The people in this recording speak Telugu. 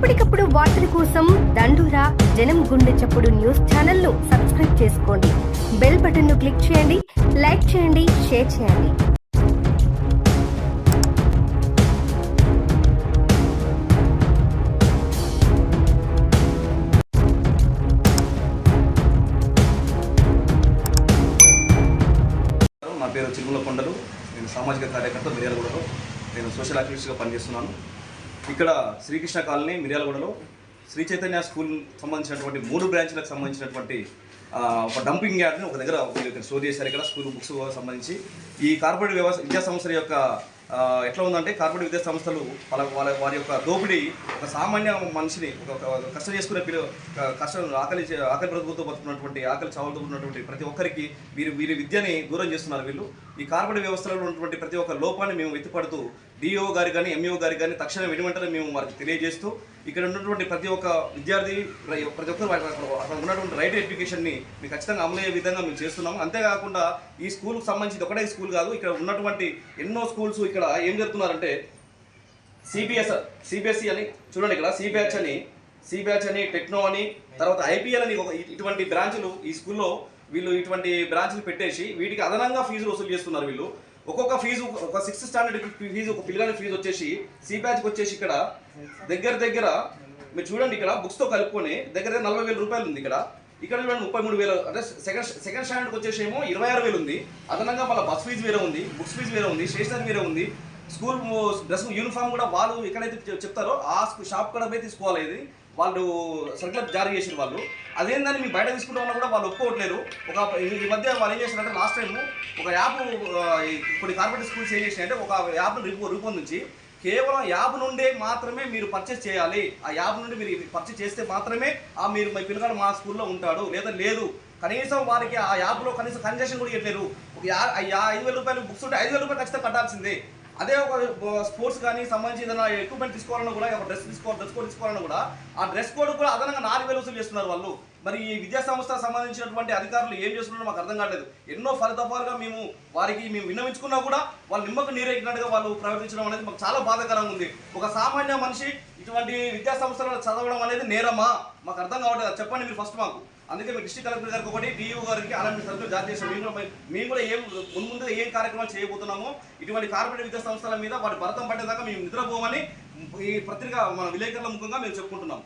ఎప్పటికప్పుడు వార్తల కోసం దండూరా జనం గుండె చప్పుడు న్యూస్ ఛానల్ను సబ్స్క్రైబ్ చేసుకోండి. బెల్ బటన్ను క్లిక్ చేయండి లైక్ చేయండి షేర్ చేయండి. నా పేరు చిరుగుల కొండలు. నేను సామాజిక కార్యకర్త మిర్యాలగూడలో. నేను సోషల్ యాక్టివిస్ట్గా పనిచేస్తున్నాను. ఇక్కడ శ్రీకృష్ణ కాలనీ మిర్యాలగూడలో శ్రీ చైతన్య స్కూల్ సంబంధించినటువంటి మూడు బ్రాంచ్లకు సంబంధించినటువంటి ఒక డంపింగ్ యార్డ్ని ఒక దగ్గర వీళ్ళు ఇక్కడ స్టోర్ చేశారు. ఇక్కడ స్కూల్ బుక్స్ సంబంధించి ఈ కార్పొరేట్ వ్యవస్థ విద్యా సంస్థల యొక్క ఎట్లా ఉందంటే కార్పొరేట్ విద్యా సంస్థలు వాళ్ళ వాళ్ళ వారి యొక్క దోపిడీ ఒక సామాన్య మనిషిని ఒక కష్టం చేసుకునే పిల్ల కష్టం ఆకలి ఆకలి బ్రతుకుతూ బతుకున్నటువంటి ఆకలి చావులతో ఉన్నటువంటి ప్రతి ఒక్కరికి వీరు వీరి విద్యని దూరం చేస్తున్నారు వీళ్ళు. ఈ కార్పొరేట్ వ్యవస్థలో ఉన్నటువంటి ప్రతి ఒక్క లోపాన్ని మేము ఎత్తిపడుతూ డిఓ గారి కానీ ఎంఈఓ గారి కానీ తక్షణం వెనువెంటనే మేము వారికి తెలియజేస్తూ ఇక్కడ ఉన్నటువంటి ప్రతి ఒక్క విద్యార్థి ప్రతి ఒక్కరు అక్కడ ఉన్నటువంటి రైట్ ఎడ్యుకేషన్ని మీకు ఖచ్చితంగా అమలు అయ్యే విధంగా మేము చేస్తున్నాము. అంతేకాకుండా ఈ స్కూల్కి సంబంధించి ఒకటే స్కూల్ కాదు ఇక్కడ ఉన్నటువంటి ఎన్నో స్కూల్స్ ఇక్కడ ఏం జరుగుతున్నారంటే సిబిఎస్ సిబిఎస్ఈ అని చూడండి ఇక్కడ సిబిహెచ్ అని సిబిహెచ్ అని టెక్నో అని తర్వాత ఐపీఎల్ అని ఒక ఇటువంటి బ్రాంచ్లు ఈ స్కూల్లో వీళ్ళు ఇటువంటి బ్రాంచ్లు పెట్టేసి వీటికి అదనంగా ఫీజులు వసూలు చేస్తున్నారు వీళ్ళు. ఒక్కొక్క ఫీజు ఒక సిక్స్త్ స్టాండర్డ్ ఫీజు ఒక పిల్లగాని ఫీజు వచ్చేసి సి బ్యాచ్కి వచ్చేసి ఇక్కడ దగ్గర దగ్గర మీరు చూడండి ఇక్కడ బుక్స్తో కలుపుకొని దగ్గర దగ్గర నలభై వేల రూపాయలు ఉంది ఇక్కడ. ఇక్కడ చూడండి ముప్పై మూడు వేలు అంటే సెకండ్ సెకండ్ స్టాండర్డ్కి వచ్చేసేమో ఇరవై ఆరు వేలు ఉంది. అదనంగా మళ్ళీ బస్ ఫీజు వేరే ఉంది బుక్స్ ఫీజు వేరే ఉంది స్టేషనరీ వేరే ఉంది. స్కూల్ డ్రెస్ యూనిఫామ్ కూడా వాళ్ళు ఎక్కడైతే చెప్తారో ఆ షాప్ కూడా పోయి తీసుకోవాలి ఇది. వాళ్ళు సర్కులర్ జారీ చేసిన వాళ్ళు. అదేందని మీ బయట తీసుకుంటా ఉన్నా కూడా వాళ్ళు ఒప్పుకోవట్లేరు ఒక ఈ మధ్య వాళ్ళు ఏం చేశారంటే లాస్ట్ టైం ఒక యాప్ కొన్ని కార్పొరేట్ స్కూల్స్ ఏం చేసినాయంటే ఒక యాప్ను రూపొ రూపొందించి కేవలం యాప్ నుండే మాత్రమే మీరు పర్చేస్ చేయాలి. ఆ యాప్ నుండి మీరు పర్చేస్ చేస్తే మాత్రమే ఆ మీరు మీ పిల్లగాడు మా స్కూల్లో ఉంటాడు. లేదా లేదు. కనీసం వారికి ఆ యాప్లో కనీసం కన్సెషన్ కూడా ఇవ్వలేరు ఒక ఐదు వేల రూపాయలు బుక్స్ ఉంటే ఐదు వేల రూపాయలు ఖచ్చితంగా కట్టాల్సిందే. అదే ఒక స్పోర్ట్స్ కానీ సంబంధించి ఏదైనా ఎక్విప్మెంట్ తీసుకోవాలన్నా కూడా ఒక డ్రెస్ తీసుకోవాలి డ్రెస్ కోడ్ తీసుకోవాలన్నా కూడా ఆ డ్రెస్ కోడ్ కూడా అదనంగా నాలుగు వేలు వసూలు చేస్తున్నారు వాళ్ళు. మరి ఈ విద్యా సంస్థకు సంబంధించినటువంటి అధికారులు ఏం చేస్తున్నారో మాకు అర్థం కావట్లేదు. ఎన్నో ఫలితఫాలుగా మేము వారికి మేము విన్నవించుకున్నా కూడా వాళ్ళు నిమ్మకు నీరెక్కినట్టుగా వాళ్ళు ప్రవర్తించడం అనేది మాకు చాలా బాధాకరంగా ఉంది. ఒక సామాన్య మనిషి ఇటువంటి విద్యా సంస్థలలో చదవడం అనేది నేరమా? మాకు అర్థం కావట్లేదు. చెప్పండి మీరు ఫస్ట్ మాకు. అందుకే మీ డిస్టిక్ కలెక్టర్ గారికి ఒకటి డియూ గారికి అలాంటి సర్కులు జారీ చేసాం మేము కూడా మేము కూడా ఏం ముందు ఏం కార్యక్రమాలు చేయబోతున్నామో ఇటువంటి కార్పొరేట్ విద్యా సంస్థల మీద వాటి భరతం పట్టేదాకా మేము నిద్రపోమని ఈ పత్రిక మన విలేకరుల ముఖంగా మేము చెప్పుకుంటున్నాం.